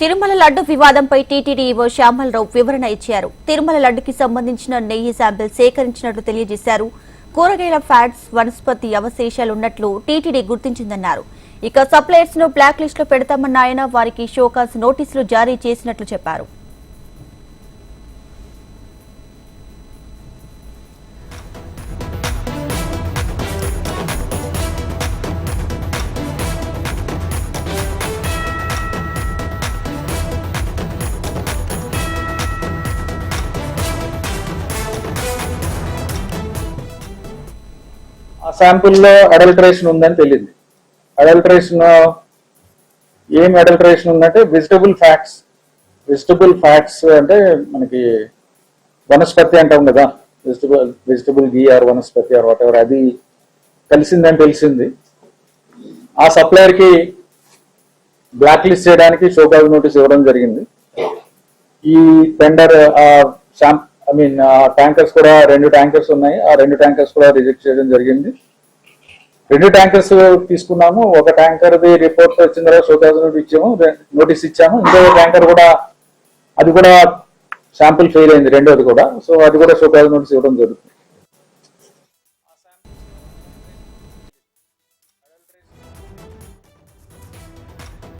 తిరుమల లడ్డు వివాదంపై TTD EO Shyamalarao వివరణ ఇచ్చారు. తిరుమల లడ్డుకి సంబంధించిన నెయ్యి శాంపిల్ సేకరించినట్లు తెలియజేశారు. కూరగాయల ఫ్యాట్స్ వనస్పతి అవశేషాలు ఉన్నట్లు టీటీడీ గుర్తించిందన్నారు. ఇక సప్లయర్స్ను బ్లాక్ లిస్ట్లో పెడతామన్న ఆయన వారికి షోకాస్ నోటీసులు జారీ చేసినట్లు చెప్పారు. శాంపుల్లో అడల్టరేషన్ ఉందని తెలియదు. అడల్టరేషన్ ఏం అడల్టరేషన్ ఉందంటే వెజిటబుల్ ఫ్యాట్స్ వెజిటబుల్ ఫ్యాట్స్ అంటే మనకి వనస్పతి అంటాం కదా vegetable vegetable ghee or vanaspati or whatever అది కలిసిందని తెలిసింది. ఆ సప్లయర్కి కి బ్లాక్ లిస్ట్ చేయడానికి షోకాజ్ నోటీస్ ఇవ్వడం జరిగింది. ఈ టెండర్ ఐ మీన్ ట్యాంకర్స్ కూడా రెండు ట్యాంకర్స్ ఉన్నాయి. ఆ రెండు ట్యాంకర్స్ కూడా రిజెక్ట్ చేయడం జరిగింది. రెండు ట్యాంకర్స్ తీసుకున్నాము. ఒక ట్యాంకర్ ది రిపోర్ట్ వచ్చిన తర్వాత షోకాజ్ నోటీస్ ఇచ్చాము. నోటీస్ ఇచ్చాము. ఇంకో ట్యాంకర్ కూడా అది కూడా శాంపుల్ ఫెయిల్ అయింది రెండోది కూడా. సో అది కూడా షోకాజ్ నోటీస్ ఇవ్వడం జరుగుతుంది.